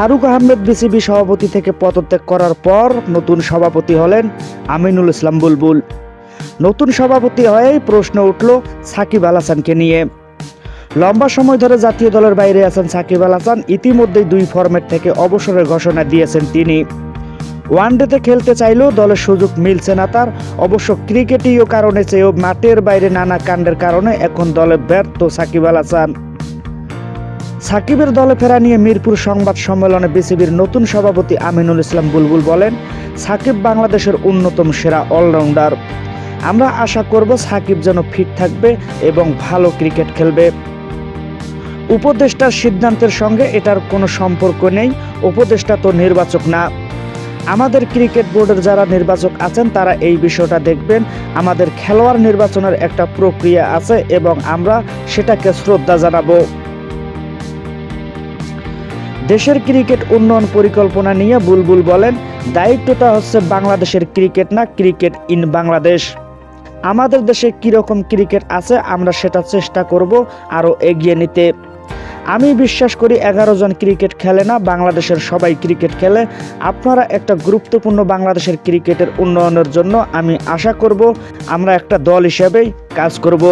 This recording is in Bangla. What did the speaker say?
ফারুক আহমেদ বিসিবি সভাপতি থেকে পদত্যাগ করার পর নতুন সভাপতি হলেন আমিনুল ইসলাম বুলবুল। নতুন সভাপতি হয়েই প্রশ্ন উঠল সাকিব আল হাসানকে নিয়ে। লম্বা সময় ধরে জাতীয় দলের বাইরে আছেন সাকিব আল হাসান, ইতিমধ্যেই দুই ফরম্যাট থেকে অবসরের ঘোষণা দিয়েছেন তিনি। ওয়ানডেতে খেলতে চাইলেও দলের সুযোগ মিলছে না তার। অবশ্য ক্রিকেটীয় কারণে চেয়েও মাঠের বাইরে নানা কাণ্ডের কারণে এখন দলে ব্যর্থ সাকিব আল হাসান। সাকিবের দলে ফেরা নিয়ে মিরপুর সংবাদ সম্মেলনে বিসিবির নতুন সভাপতি আমিনুল ইসলাম বুলবুল বলেন, সাকিব বাংলাদেশের অন্যতম সেরা অলরাউন্ডার। আমরা আশা করব সাকিব যেন ফিট থাকবে এবং ভালো ক্রিকেট খেলবে। উপদেষ্টার সিদ্ধান্তের সঙ্গে এটার কোনো সম্পর্ক নেই, উপদেষ্টা তো নির্বাচক না। আমাদের ক্রিকেট বোর্ডের যারা নির্বাচক আছেন, তারা এই বিষয়টা দেখবেন, আমাদের খেলোয়াড় নির্বাচনের একটা প্রক্রিয়া আছে এবং আমরা সেটাকে শ্রদ্ধা জানাব। দেশের ক্রিকেট উন্নয়ন পরিকল্পনা নিয়ে বুলবুল বলেন, দায়িত্বটা হচ্ছে বাংলাদেশের ক্রিকেট না ক্রিকেট ইন বাংলাদেশ। আমাদের দেশে কীরকম ক্রিকেট আছে, আমরা সেটা চেষ্টা করব আরও এগিয়ে নিতে। আমি বিশ্বাস করি এগারো জন ক্রিকেট খেলে না বাংলাদেশের সবাই ক্রিকেট খেলে। আপনারা একটা গুরুত্বপূর্ণ বাংলাদেশের ক্রিকেটের উন্নয়নের জন্য আমি আশা করব, আমরা একটা দল হিসেবেই কাজ করব।